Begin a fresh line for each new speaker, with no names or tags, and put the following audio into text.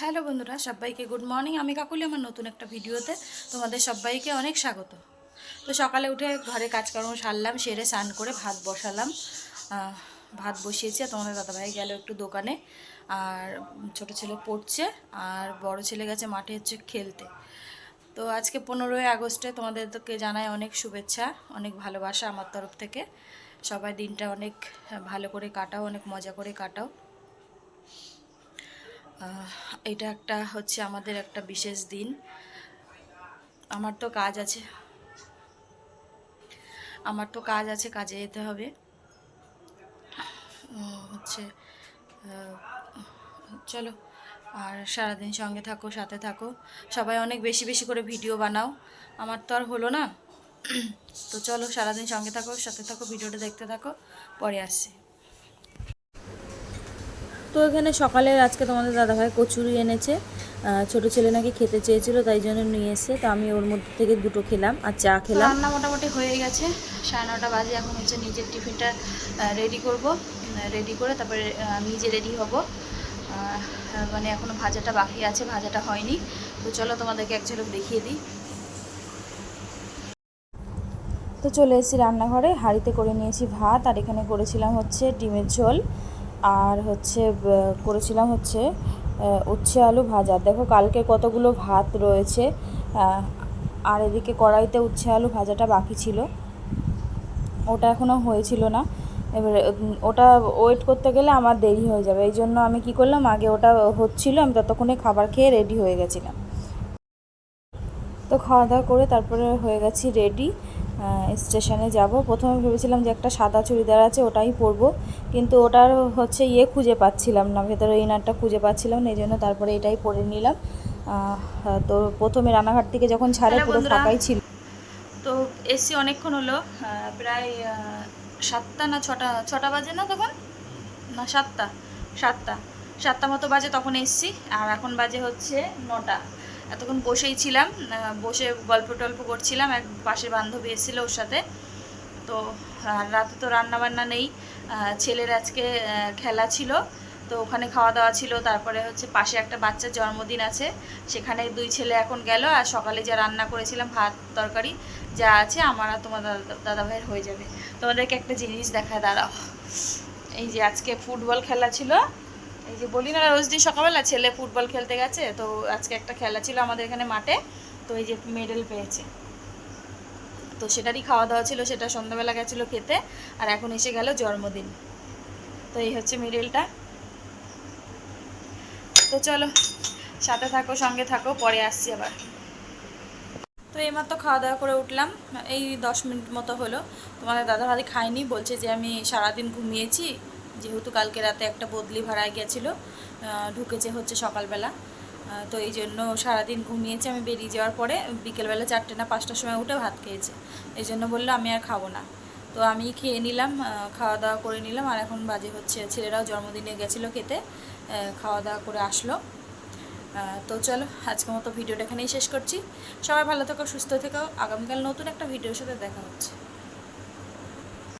Hello বন্ধুরা, সবাইকে good morning আমি কাকুলি, আমার নতুন একটা ভিডিওতে তোমাদের সবাইকে অনেক স্বাগত। তো সকালে উঠে ঘরে কাজকর্ম সারলাম, সেরে স্নান করে ভাত বসালাম। ভাত বসিয়েছি, আর তোমাদের দাদাভাই গেল একটু দোকানে। আর ছোট ছেলে পড়ছে, আর বড় ছেলে গেছে মাঠে হচ্ছে খেলতে। তো আজকে পনেরোই আগস্টে তোমাদেরকে জানাই অনেক শুভেচ্ছা, অনেক ভালোবাসা আমার তরফ থেকে। সবাই দিনটা অনেক ভালো করে কাটাও, অনেক মজা করে কাটাও। এটা একটা হচ্ছে আমাদের একটা বিশেষ দিন। আমার তো কাজ আছে। আমার তো কাজ আছে, কাজে যেতে হবে। হচ্ছে চলো, আর সারাদিন সঙ্গে থাকো, সাথে থাকো। সবাই অনেক বেশি বেশি করে ভিডিও বানাও। আমার তো আর হলো না। তো চলো, সারাদিন সঙ্গে থাকো, সাথে থাকো, ভিডিওটা দেখতে থাকো, পরে আসছি। তো এখানে সকালে আজকে তোমাদের দাদাভাই কচুরি এনেছে। ছোট ছেলে নাকি খেতে চেয়েছিল তাই জন্য নিয়ে এসে তো আমি ওর মধ্যে থেকে দুটো খেলাম আর চা খেলাম। রান্না মোটামুটি হয়ে গেছে। সাড়ে নটা বাজে এখন হচ্ছে নিজের টিফিনটা রেডি করব। রেডি করে তারপরে নিজে রেডি হব। মানে এখনও ভাজাটা বাকি আছে ভাজাটা হয়নি। তো চলো তোমাদেরকে এক ঝলক দেখিয়ে দিই। তো চলে এসেছি রান্নাঘরে। হাঁড়িতে করে নিয়েছি ভাত আর এখানে করেছিলাম হচ্ছে ডিমের ঝোল। আর হচ্ছে করেছিলাম হচ্ছে উচ্ছে আলু ভাজা। দেখো কালকে কতগুলো ভাত রয়েছে। আর এদিকে কড়াইতে উচ্ছে আলু ভাজাটা বাকি ছিল। ওটা এখনও হয়েছিল না। এবারে ওটা ওয়েট করতে গেলে আমার দেরি হয়ে যাবে। এই জন্য আমি কি করলাম, আগে ওটা হচ্ছিল, আমি ততক্ষণে খাবার খেয়ে রেডি হয়ে গেছিলাম। তো খাওয়া দাওয়া করে তারপরে হয়ে গেছি রেডি স্টেশনে যাব। প্রথমে ভেবেছিলাম যে একটা সাদা চুড়িদার আছে ওটাই পরবো। কিন্তু ওটার হচ্ছে ইয়ে খুঁজে পাচ্ছিলাম না ভেতরে ইনারটা খুঁজে পাচ্ছিলাম না এই জন্য তারপরে এটাই পরে নিলাম। তো প্রথমে রানাঘাট থেকে যখন ছাড়ে পুরো ফাঁকাই ছিল।
তো এসছি অনেকক্ষণ হলো প্রায় সাতটা না ছটা ছটা বাজে না তখন? না সাতটা সাতটা। সাতটা মতো বাজে তখন এসছি আর এখন বাজে হচ্ছে নটা। এতক্ষণ বসেই ছিলাম বসে গল্প টল্প করছিলাম, এক পাশের বান্ধবী এসেছিল ওর সাথে। তো রাতে তো রান্না বান্না নেই ছেলের আজকে খেলা ছিল, তো ওখানে খাওয়া দাওয়া ছিল, তারপরে হচ্ছে পাশে একটা বাচ্চার জন্মদিন আছে, সেখানে দুই ছেলে এখন গেল, আর সকালে যা রান্না করেছিলাম, ভাত, তরকারি, যা আছে, আমার আর তোমার দাদা দাদা ভাইয়ের হয়ে যাবে। তোমাদেরকে একটা জিনিস দেখায়, দাঁড়াও। এই যে আজকে ফুটবল খেলা ছিল এই যে বলি না রোজ দিন সকালবেলা ছেলে ফুটবল খেলতে গেছে, তো আজকে একটা খেলা ছিল আমাদের এখানে মাঠে, তো এই যে মেডেল পেয়েছে। তো সেটারই খাওয়া দাওয়া ছিল, সেটা সন্ধ্যাবেলা গেছিল খেতে, আর এখন এসে গেল জন্মদিন। তো এই হচ্ছে মিডেলটা তো চলো, সাথে থাকো, সঙ্গে থাকো, পরে আসছি আবার। তো এইমাত্র খাওয়া দাওয়া করে উঠলাম, এই দশ মিনিট মতো হলো। তোমাদের দাদা ভাই খায়নি, বলছে যে আমি সারাদিন ঘুমিয়েছি যেহেতু কালকে রাতে একটা বদলি ভাড়ায় গেছিল ঢুকেছে হচ্ছে সকালবেলা। তো এই জন্য সারাদিন ঘুমিয়েছে, আমি বেরিয়ে যাওয়ার পরে বিকেলবেলা চারটে না পাঁচটার সময় উঠে ভাত খেয়েছে। এই জন্য বলল আমি আর খাব না। তো আমি খেয়ে নিলাম খাওয়া দাওয়া করে নিলাম, আর এখন বাজে হচ্ছে, ছেলেরাও জন্মদিনে গেছিল খেতে খাওয়া দাওয়া করে আসলো। তো চলো, আজকের মতো ভিডিওটা এখানেই শেষ করছি। সবাই ভালো থেকো, সুস্থ থেকো, আগামীকাল নতুন একটা ভিডিওর সাথে দেখা হচ্ছে।